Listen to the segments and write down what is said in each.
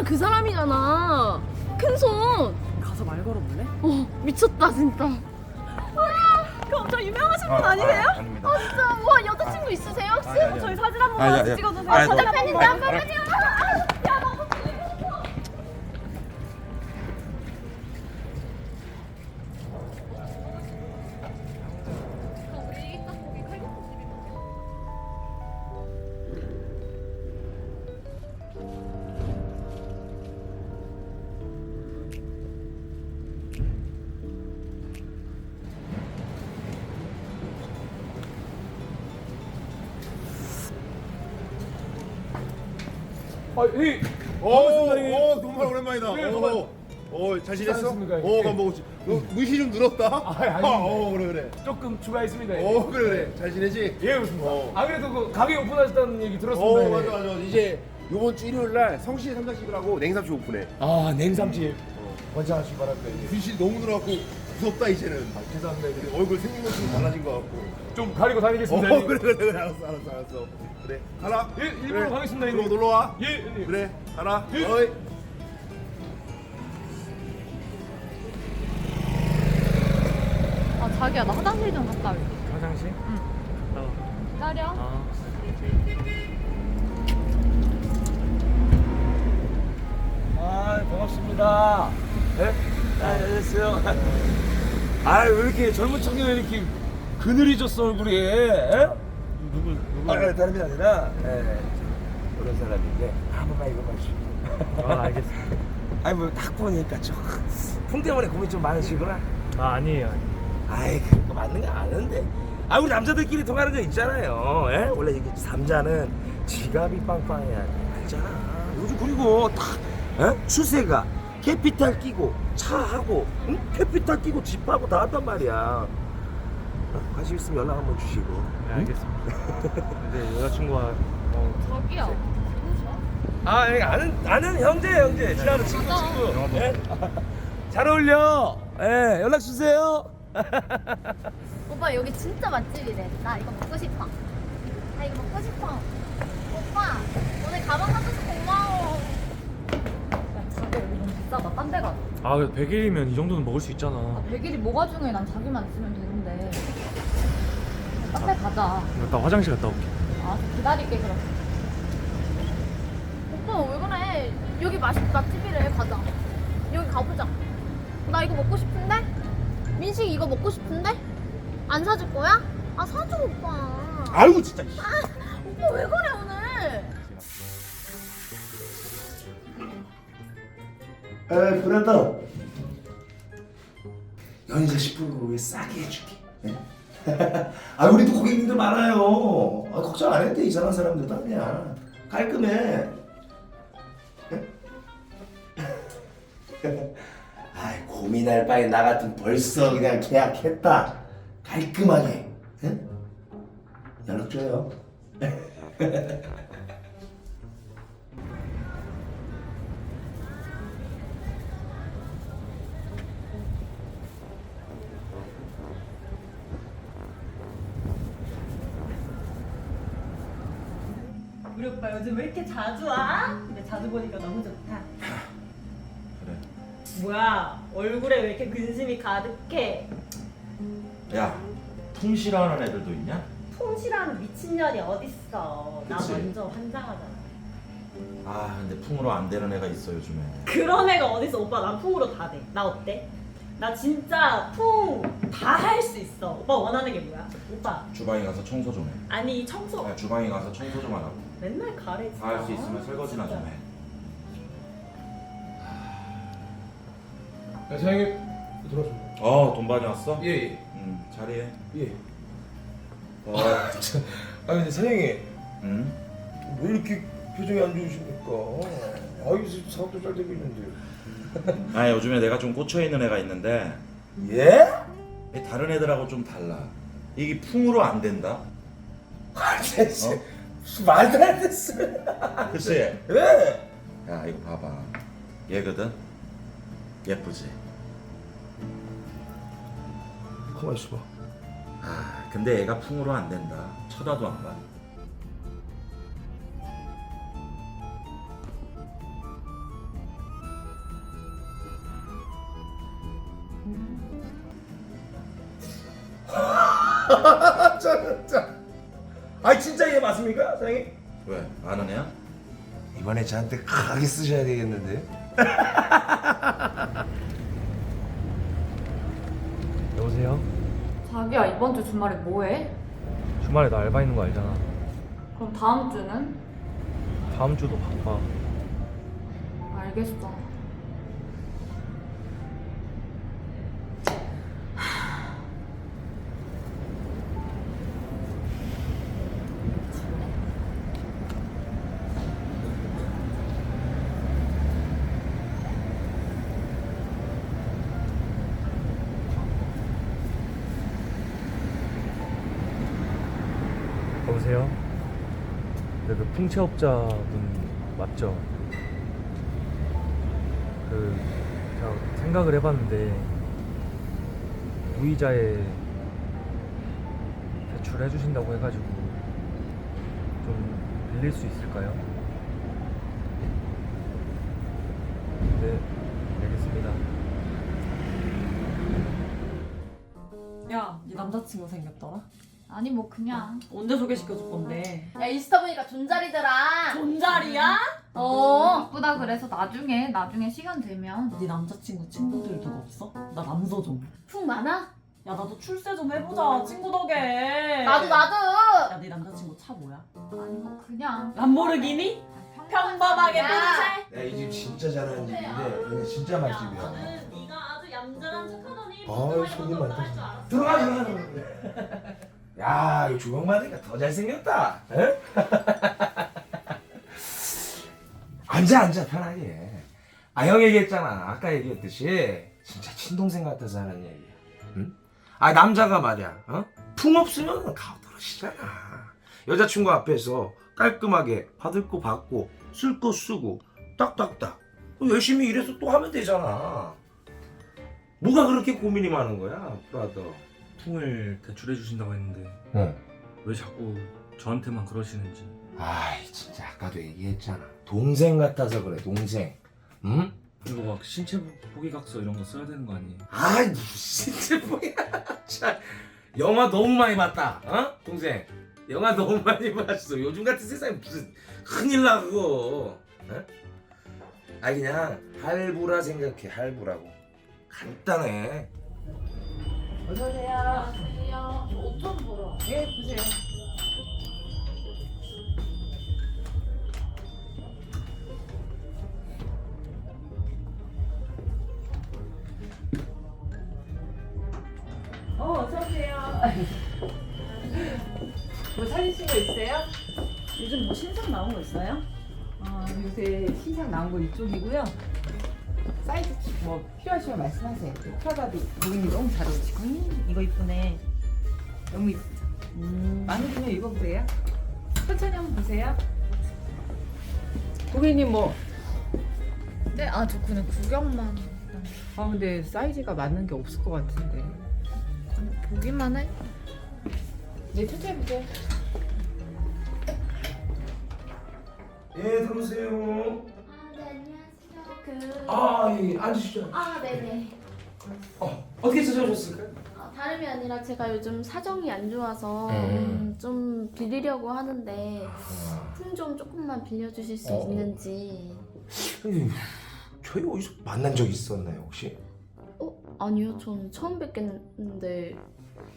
저 사람 그 사람이잖아. 큰 손. 가서 말 걸어볼래? 어, 미쳤다 진짜. 그 엄청 유명하신 분 아니세요? 아 닙니다. 아 진짜 와 여자친구 있으세요 혹시? 아니, 아니, 저희 사진 한 아니, 번만 아니, 찍어주세요. 아니, 사진 한 팬인데 번만. 한 번만요. 야너 아, 이 오, 반갑습니다, 오, 정말 오랜만이다. 네, 오, 반갑- 오, 잘 지냈어? 잘했습니까, 오, 예. 반복지. 너 무시 좀 늘었다. 아, 아닙니다. 오, 그래 그래. 조금 추가했습니다. 오, 그래 그래. 잘 지내지? 예, 그렇습니다. 어. 아 그래도 그 가게 오픈하셨다는 얘기 오, 들었습니다. 예. 맞아 맞아. 이제 요번 주 일요일 날 성시 삼사식을 하고 냉삼식 오픈해. 아, 냉삼집 원장하시기 바랍니다. 예. 귀신 너무 늘어갖고 무섭다 이제는. 아, 죄송합니다. 예. 얼굴 생긴 것도 좀 달라진 것 같고. 좀 가리고 어, 다니겠습니다. 그래 예. 그래 그래. 알았어 알았어 알았어. 그래. 가라. 예, 일부러 가겠습니다, 형님. 놀러 와. 예, 형님. 그래. 가라. 예. 어이. 아 자기야 나 화장실 좀 갔다 올게. 화장실? 기다려. 아. 아, 반갑습니다. 네? 아, 안녕하세요. 아, 왜 이렇게 젊은 청년이 이렇게 그늘이 졌어, 얼굴이. 예? 누구, 누구? 아, 게 아니라, 예. 그런 사람인데, 한 번만 읽어봐주시고. 아 알겠습니다. 아니, 뭐, 딱 보니까 좀, 풍 때문에 고민 좀 많으시구나. 아 아니에요. 아이 그거 맞는 거 아는데 아 우리 남자들끼리 통하는 거 있잖아요 예? 원래 이게 남자는 지갑이 빵빵해야 돼 알잖아 요즘 그리고 다 예? 추세가 캐피탈 끼고 차하고 응? 캐피탈 끼고 집하고 다 한단 말이야 어? 관심 있으면 연락 한번 주시고 네, 알겠습니다. 근데 여자친구가 어, 자기야. 아 예, 아는 아는 형제 형제 친한 친구 친구 예? 잘 어울려 예 연락 주세요 오빠 여기 진짜 맛집이래. 나 이거 먹고 싶어. 나 이거 먹고 싶어. 오빠 오늘 가방 사줘서 고마워. 야, 자기 여기 너무 비싸다. 딴 데 가. 아 100일이면 이 정도는 먹을 수 있잖아. 아, 100일이 뭐가 중요해? 난 자기만 있으면 되는데. 딴 데 가자. 나 화장실 갔다 올게. 아, 기다릴게, 그럼. 오빠 왜 그래? 여기 맛있 맛집이래. 가자. 여기 가보자. 나 이거 먹고 싶은데? 민식 이거 먹고 싶은데? 안 사줄 거야? 아 사줘 오빠. 아이고 진짜. 아, 오빠 왜 그래 오늘? 에 브라더 연희자 10%로 왜 싸게 해줄게 예? 아 우리도 고객님들 많아요. 아, 걱정 안 해도 돼 이상한 사람들도 아니야 깔끔해. 예? 아이 고민할 바에 나 같은 벌써 그냥 계약했다. 깔끔하게. 예? 연락 줘요 오빠 요즘 왜 이렇게 자주 와? 근데 자주 보니까 너무 좋다. 그래. 뭐야 얼굴에 왜 이렇게 근심이 가득해? 야, 풍실하는 애들도 있냐? 풍실한 미친년이 어딨어? 나 그치. 먼저 환장하잖아. 아, 근데 풍으로 안 되는 애가 있어 요즘에. 그런 애가 어딨어? 오빠 난 풍으로 다 돼. 나 어때? 나 진짜 풍 다 할 수 있어. 오빠 원하는 게 뭐야? 오빠 주방에 가서 청소 좀 해. 아니 청소 야, 주방에 가서 청소 좀 하라고. 맨날 가래 진짜. 다 할 수 있으면 설거지나 좀 해. 야 사장님 들어왔습니다 어, 돈 많이 왔어? 예예 응, 자리해. 예. 아, 참. 아 근데 사장님 응? 왜 이렇게 표정이 안 좋으십니까? 아 요새 사업도 잘 되고 있는데. 아, 요즘에 내가 좀 꽂혀 있는 애가 있는데 예? 얘 다른 애들하고 좀 달라. 이게 풍으로 안 된다. 아, 진짜 무슨 말도 안 됐어. 글쎄. 예. 야, 이거 봐봐. 얘거든. 예쁘지. 가만 있어봐. 아, 근데 얘가 풍으로 안 된다. 쳐다도 안 봐. 아 진짜 얘 맞습니까, 사장님? 왜? 아는 애야? 이번에 저한테 크게 쓰셔야 되겠는데. 여보세요? 자기야 이번 주 주말에 뭐해? 주말에 나 알바 있는 거 알잖아. 그럼 다음 주는? 다음 주도 바빠. 알겠어. 여보세요? 네, 그 풍채업자분 맞죠? 그 제가 생각을 해봤는데 무이자에 대출해 주신다고 해가지고 좀 빌릴 수 있을까요? 네, 알겠습니다. 야, 네 남자친구 생겼더라? 아니 뭐 그냥 언제 소개시켜줄 건데? 야 인스타 보니까 존잘이더라. 존잘이야? 어 이쁘다 그래서 나중에 나중에 시간 되면 네 남자친구 친구들 누구 없어? 나 남서 좀. 풍 많아? 야 나도 출세 좀 해보자 친구 덕에. 나도 나도. 야네 남자친구 차 뭐야? 아니 뭐 그냥 람보르기니? 평범하게 야. 야, 이 집 진짜 잘하는 집인데 여기 진짜 맛집이야. 나는 네가 아주 얌전한 척하더니 아이, 속이 많다. 들어가 들어가. 야, 이 조명 받으니까 더 잘생겼다. 에? 앉아 앉아 편하게. 아 형 얘기했잖아. 아까 얘기했듯이 진짜 친동생 같아서 하는 얘기야. 응? 아 남자가 말이야. 어? 풍 없으면 가오떨어지잖아. 여자친구 앞에서 깔끔하게 받을 거 받고 쓸 거 쓰고 딱딱딱 열심히 일해서 또 하면 되잖아. 뭐가 그렇게 고민이 많은 거야, 브라더? 풍을 대출해 주신다고 했는데 응. 왜 자꾸 저한테만 그러시는지. 아이 진짜 아까도 얘기했잖아 동생 같아서 그래 동생 응? 이거 막 신체 포기각서 이런 거 써야 되는 거 아니에요? 아이 무슨 제보야 참 영화 너무 많이 봤다 어? 동생 영화 너무 많이 봤어 요즘 같은 세상에 무슨 큰일 나 그거 어? 아 그냥 할부라 생각해 할부라고 간단해 안녕하세요. 옷좀 보러. 예 보세요 어 어서 오세요. 뭐 찾으신 거 있어요? 요즘 뭐 신상 나온 거 있어요? 아, 요새 신상 나온 거 이쪽이고요. 사이즈 뭐 필요하시면 말씀하세요. 그 프라다도 고객님 너무 잘 어울리시고 음, 이거 이쁘네. 너무 이쁘죠? 음. 많이 좀 입어보세요. 천천히 한번 보세요. 고객님 뭐, 네, 아 저 그냥 구경만 아 근데 사이즈가 맞는 게 없을 것 같은데. 보기만 해? 네, 천천히 보세요. 예 들어오세요. 그. 아 예, 앉으시죠 아, 네네. 어, 어떻게 찾아오셨을까요? 아, 다름이 아니라 제가 요즘 사정이 안 좋아서 음. 음, 좀 빌리려고 하는데 풍좀 조금만 빌려주실 수 어. 있는지. 근데 저희 어디서 만난 적 있었나요 혹시? 어? 아니요, 저는 처음 뵙겠는데.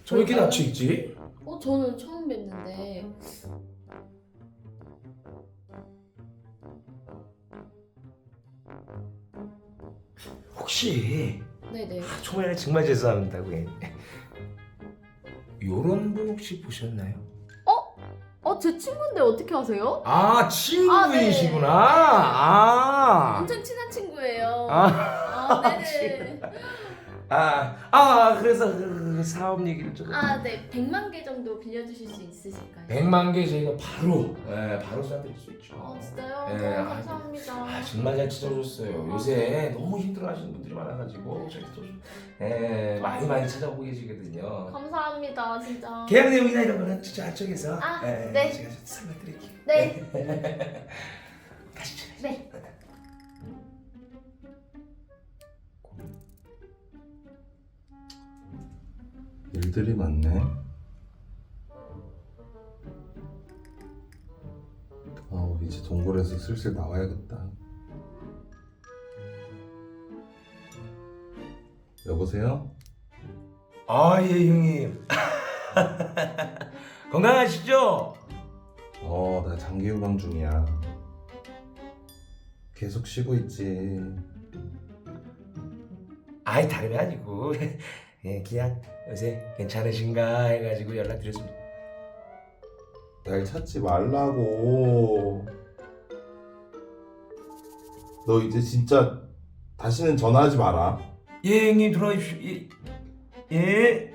저 이렇게 낯이 있지? 어, 저는 처음 뵙는데. 혹시 네네. 초면에 정말 죄송합니다 고객님 요런 분 혹시 보셨나요? 어, 제 친구인데 어떻게 아세요? 아 친구이시구나 아, 엄청 친한 친구예요. 아, 아, 네네. 아, 아 그래서 그, 그 사업 얘기를 좀 아, 네. 100만 개 정도 빌려주실 수 있으실까요? 100만 개 저희가 바로 예, 바로 쏴드릴 수 있죠 어, 진짜요? 예, 너무 아, 감사합니다. 아, 정말 잘 찾아오셨어요 요새 너무 힘들어하시는 분들이 많아가지고 저희 또 좀, 예, 많이 많이 찾아오고 계시거든요 감사합니다, 진짜. 계약 내용이나 이런 거는 진짜 안쪽에서 아, 예, 네. 제가 좀 설명드릴게요 네. 애기들이 많네. 아우, 이제 동굴에서 슬슬 나와야겠다. 여보세요? 아, 예, 형님. 건강하시죠? 어, 나 장기 유방 중이야. 계속 쉬고 있지. 아이, 다름이 아니고. 예 그냥 요새 괜찮으신가 해가지고 연락드렸습니다 날 찾지 말라고. 너 이제 진짜 다시는 전화하지 마라. 예 형님 들어와주십시오 예, 예.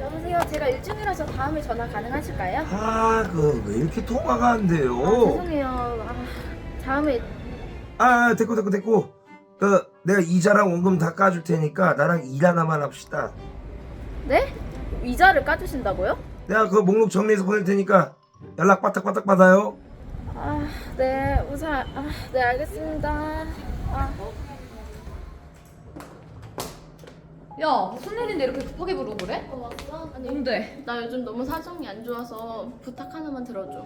여보세요. 제가 일중이라서 다음에 전화 가능하실까요? 아, 그 왜 이렇게 통화가 안 돼요? 아, 죄송해요. 아, 다음에 아, 됐고 됐고 됐고. 그 내가 이자랑 원금 다 까줄 테니까 나랑 일 하나만 합시다. 네? 이자를 까주신다고요? 내가 그 목록 정리해서 보낼 테니까 연락 빠딱빠딱 받아요. 아, 네. 우선 아, 네, 알겠습니다. 아. 야 무슨 일인데 이렇게 급하게 부르고 그래? 어, 왔어? 아니, 뭔데? 나 요즘 너무 사정이 안 좋아서 부탁 하나만 들어줘.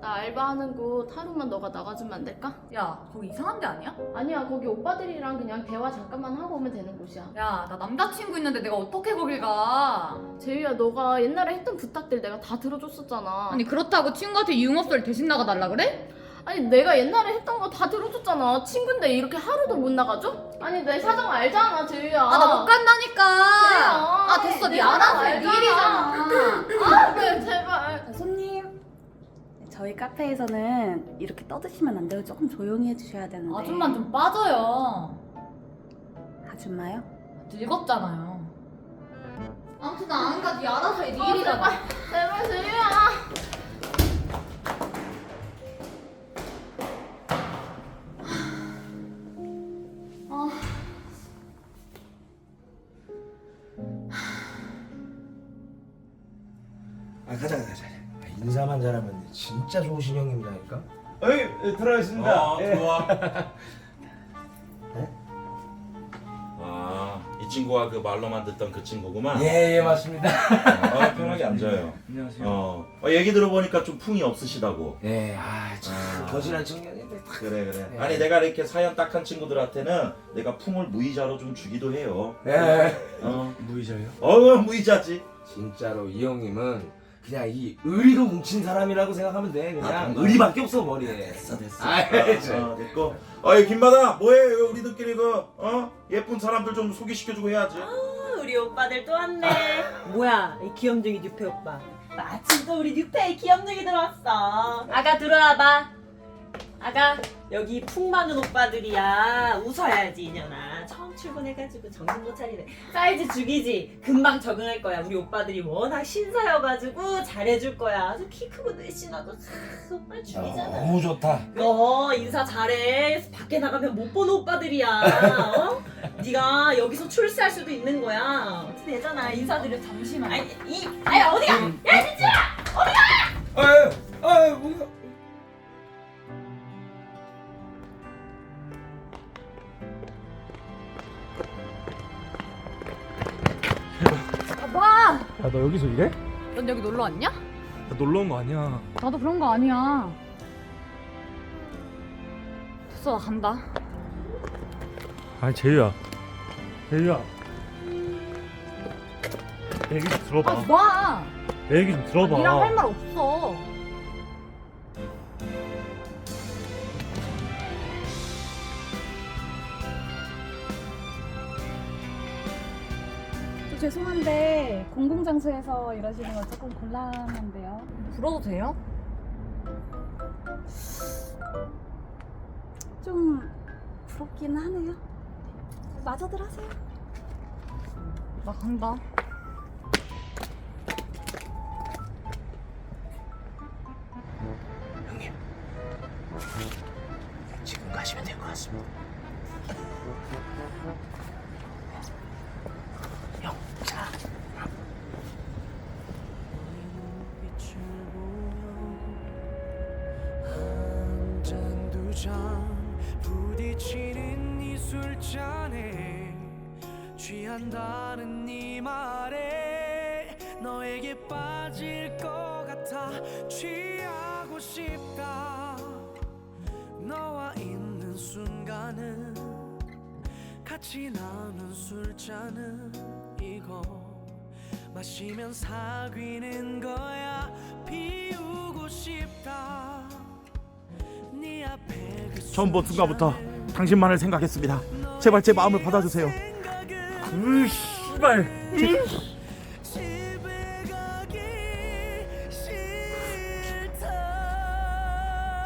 나 알바하는 곳 하루만 너가 나가주면 안 될까? 야 거기 이상한 데 아니야? 아니야, 거기 오빠들이랑 그냥 대화 잠깐만 하고 오면 되는 곳이야. 야 나 남자친구 있는데 내가 어떻게 거길 가? 제이야, 너가 옛날에 했던 부탁들 내가 다 들어줬었잖아. 아니 그렇다고 친구한테 유흥업소를 대신 나가달라 그래? 아니 내가 옛날에 했던 거 다 들어줬잖아. 친구인데 이렇게 하루도 못 나가줘? 아니 내 사정 알잖아, 제이야. 아 나 못 간다니까. 그래요. 아 됐어 네 알아서 해. 네 알잖아. 일이잖아. 아, 네, 제발. 저희 카페에서는 이렇게 떠드시면 안 돼요 조금 조용히 해주셔야 되는데 아줌마 좀 빠져요. 아줌마요? 늙었잖아요. 아무튼 나안 가. 네 알아서 해. 네 어, 일이잖아. 제발 제이야. 아 가자 가자 가자. 아, 인사만 잘하면 진짜 좋으신 형님이라니까. 어이 들어가겠습니다. 어, 예. 좋아. 아, 이 친구가 그 말로만 듣던 그 친구구만. 예, 예, 맞습니다. 어, 편하게 앉아요. 안녕하세요. 어, 어, 얘기 들어보니까 좀 풍이 없으시다고. 예, 아, 참 아. 거실한 청년인데. 그래 그래. 예. 아니 내가 이렇게 사연 딱한 친구들한테는 내가 풍을 무이자로 좀 주기도 해요. 예. 어, 무이자요? 어 무이자지. 진짜로 이 형님은 그냥 이 의리로 뭉친 사람이라고 생각하면 돼. 그냥 아, 정말? 의리밖에 없어 머리에. 됐어 됐어. 아, 어, 어, 됐고. 어이 김바다 뭐해? 왜 우리들끼리 그 어? 예쁜 사람들 좀 소개시켜주고 해야지. 우리 오빠들 또 왔네. 뭐야, 이 귀염둥이 뉴페 오빠. 마침 또 우리 뉴페에 귀염둥이 들어왔어. 아가 들어와봐. 아가 여기 풍 많은 오빠들이야. 웃어야지 이년아. 출근해가지고 정신 못 차리네. 사이즈 죽이지. 금방 적응할 거야. 우리 오빠들이 워낙 신사여가지고 잘해줄 거야. 아주 키 크고 늘씬하고 싹 오빠 죽이잖아. 너무 좋다. 너 인사 잘해. 밖에 나가면 못 보는 오빠들이야. 어? 네가 여기서 출세할 수도 있는 거야. 어떻게 되잖아. 인사드려. 잠시만. 아니 이 아니 어디가? 아유, 아유, 뭔가. 야, 너 여기서 일해? 넌 여기 놀러 왔냐? 나 놀러 온 거 아니야. 나도 그런 거 아니야. 됐어 나 간다. 아니, 제이야. 제이야. 내 얘기 좀 들어봐. 아 놔. 내 얘기 좀 들어봐. 니랑 할 말 없어. 죄송한데 공공장소에서 이러시는 거 조금 곤란한데요 불어도 돼요? 좀 부럽긴 하네요 마저들 하세요 나 간다. 형님. 지금 가시면 될 것 같습니다. 취한다는 네 말에 너에게 빠질 것 같아 같아 취하고 싶다 너와 있는 순간은 같이 나눈 술잔은 이거 마시면 사귀는 거야 비우고 싶다 네 앞에 그 처음 본 순간부터 당신만을 생각했습니다. 제발 제 마음을 받아주세요. 으 씨발.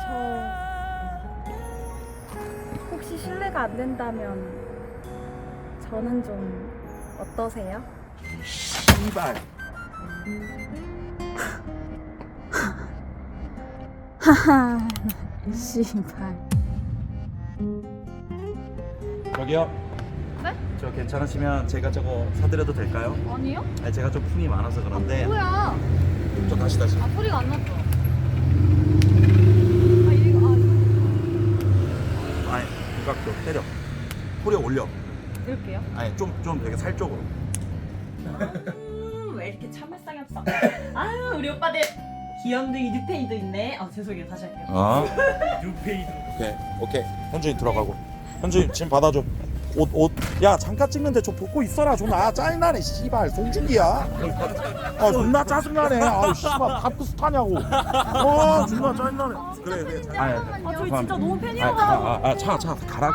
저 혹시 실례가 안 된다면 저는 좀 어떠세요? 씨발. 하하 씨발 저기요. 네? 저 괜찮으시면 제가 저거 사드려도 될까요? 아니요? 아니 제가 좀 품이 많아서 그런데. 뭐야? 저 다시 다시. 아 소리가 안 났어. 아 이거 아 아니 육각도 때려. 소리 올려. 이럴게요. 아니 좀좀 되게 살 쪽으로. 음, 왜 이렇게 참을성이 없어? 아유 우리 오빠들 귀염둥이 뉴페이도 있네. 아 죄송해요 다시 할게요. 어? 뉴페이드 오케이 오케이. 현준이 들어가고. 현준이 짐 받아줘. 옷 옷. 야 잠깐 찍는데 좀 벗고 있어라 좀. 아 짜증나네 씨발 송중기야. 아 존나 짜증나네. 아 씨발 밥그 스 타냐고. 어 존나 짜증나네. 그래 그래. 아니, 아 저희 진짜 너무 아, 팬이어서. 아, 아, 차, 차, 가라.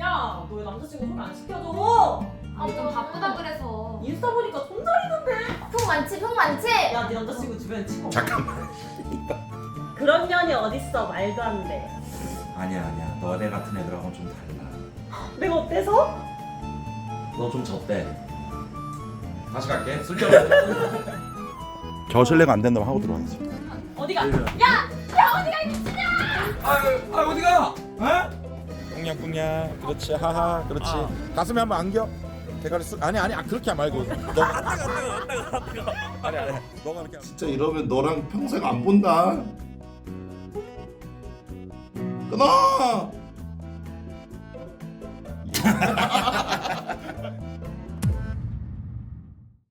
야, 너 왜 남자친구 소개 안 시켜줘? 아 좀 바쁘다 그래서. 인스타 보니까 손절이던데. 풍 많지 풍 많지. 야, 네 남자친구 주변에 친구 없어? 잠깐만. 그런 년이 어딨어? 말도 안 돼. 아니야, 아니야. 너네 같은 애들하고는 좀 달라. 내가 어때서? 너좀 졌대. 다시 갈게. 쓸데없어. 저 실례가 안 된다면 하고 들어와야지. 어디가? 아, 아 어디가? 어? 꽁냥꽁냥. 그렇지. 하하. 그렇지. 가슴에 한번 안겨. 대가리 쓱. 아니 아니 아, 그렇게 말고. 너. 아니 아니. 너가 이렇게. 진짜 이러면 너랑 평생 안 본다. 끊어!